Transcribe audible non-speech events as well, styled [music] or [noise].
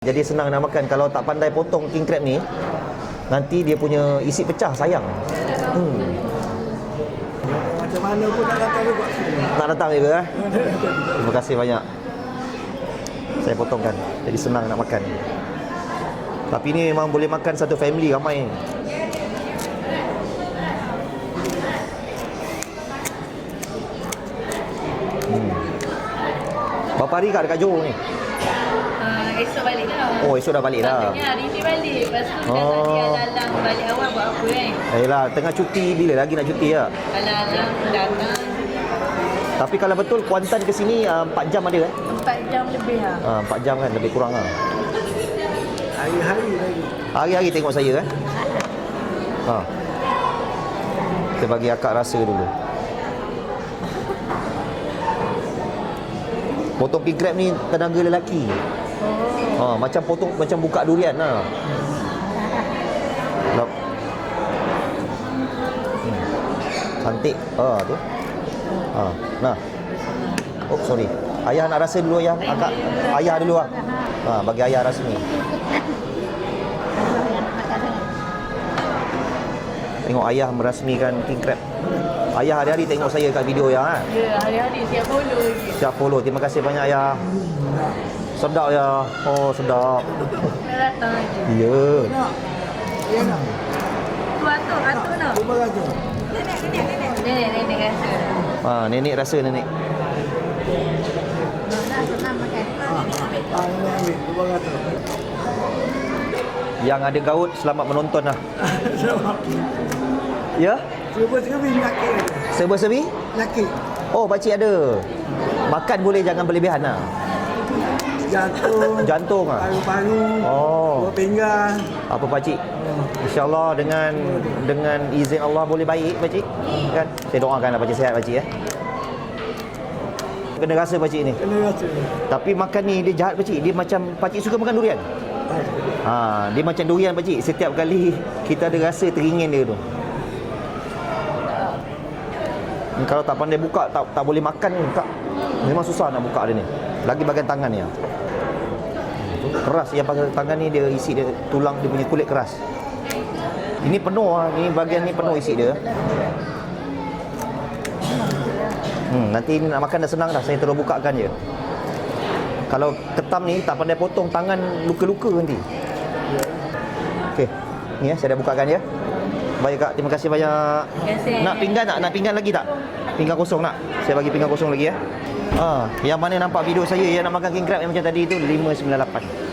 Jadi senang nak makan kalau tak pandai potong king crab ni nanti dia punya isi pecah sayang. Hmm. Macam mana pun nak datang juga. Tak datang juga eh. Terima kasih banyak. Saya potongkan. Jadi senang nak makan. Tapi ni memang boleh makan satu family ramai. Hmm. Berapa hari kat dekat Johor ni? Ah, esok balik lah. Oh, esok dah balik dah. Patutnya hari ni balik. Lepas tu Oh. oh. dia dalam balik awal buat apa kan? Yalah, tengah cuti bila lagi nak cuti ya? Alam-alam datang Tapi kalau betul Kuantan ke sini uh, 4 jam ada eh? 4 jam lebih lah. Uh, 4 jam kan lebih kurang lah. Hari-hari lagi. Hari-hari tengok saya kan. Ha. Kita bagi akak rasa dulu. Potong king crab ni tenaga lelaki. Ha, macam potong macam buka durian lah. Hmm. Cantik. Ha tu. Ha, nah. Oh, sorry. Ayah nak rasa dulu ayah. Akak ayah dulu ah. Ha, bagi ayah rasa ni. Tengok ayah merasmikan king crab. Ayah hari-hari tengok saya kat video ya. Ha? Ya, hari-hari siap follow lagi. Siap follow. Terima kasih banyak ayah. Sedap ya. Oh, sedap. Dia datang lagi. Ya. Ya nak? Tu atuk, atuk nak. Lima ratus. Nenek, nenek rasa. Ha, nenek rasa nenek. Ah, ini ambil. Lima ratus. Yang ada gaut selamat menonton lah. [laughs] Ya? Cuba sekali nyakit. Serba-serbi? Nyakit. Oh, pakcik ada. Makan boleh jangan berlebihan lah. Jantung. Jantung ah. Paru-paru. Oh. Dua pinggang. Apa pakcik? InsyaAllah dengan dengan izin Allah boleh baik pakcik. Kan? Saya doakanlah pakcik sihat pakcik ya. Kena rasa pakcik ni. Kena rasa. Tapi makan ni dia jahat pakcik. Dia macam pakcik suka makan durian. Ha, dia macam durian pakcik. Setiap kali kita ada rasa teringin dia tu. Ni Kalau tak pandai buka tak tak boleh makan ni tak. Memang susah nak buka dia ni. Lagi bagian tangan ni. Keras yang pakai tangan ni dia isi dia tulang dia punya kulit keras. Ini penuh ah, ini bahagian ni penuh isi dia. Hmm, nanti ni nak makan dah senang dah. Saya terus bukakan je. Kalau ketam ni tak pandai potong tangan luka-luka nanti. Okey. Ni ya, saya dah bukakan ya. Baik kak, terima kasih banyak. Terima kasih. Nak pinggan tak? Nak pinggan lagi tak? Pinggan kosong nak? Saya bagi pinggan kosong lagi ya. Ha, yang mana nampak video saya yang nak makan king crab yang macam tadi tu 598.